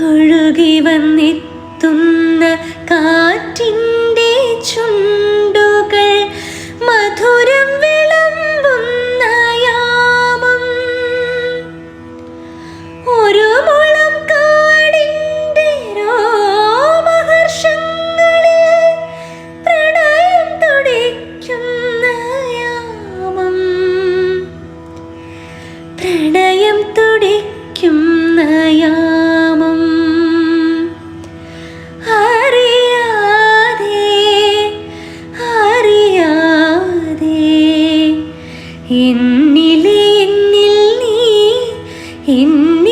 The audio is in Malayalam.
ഒഴുകി വന്നെത്തുന്ന കാറ്റിന്റെ ചുണ്ടുകൾ മധുരം വിളമ്പുന്ന ഒരു മുളം പ്രണയം തുടിക്കുന്ന പ്രണയം എന്നിൽ എന്നിൽ നീ എന്നിൽ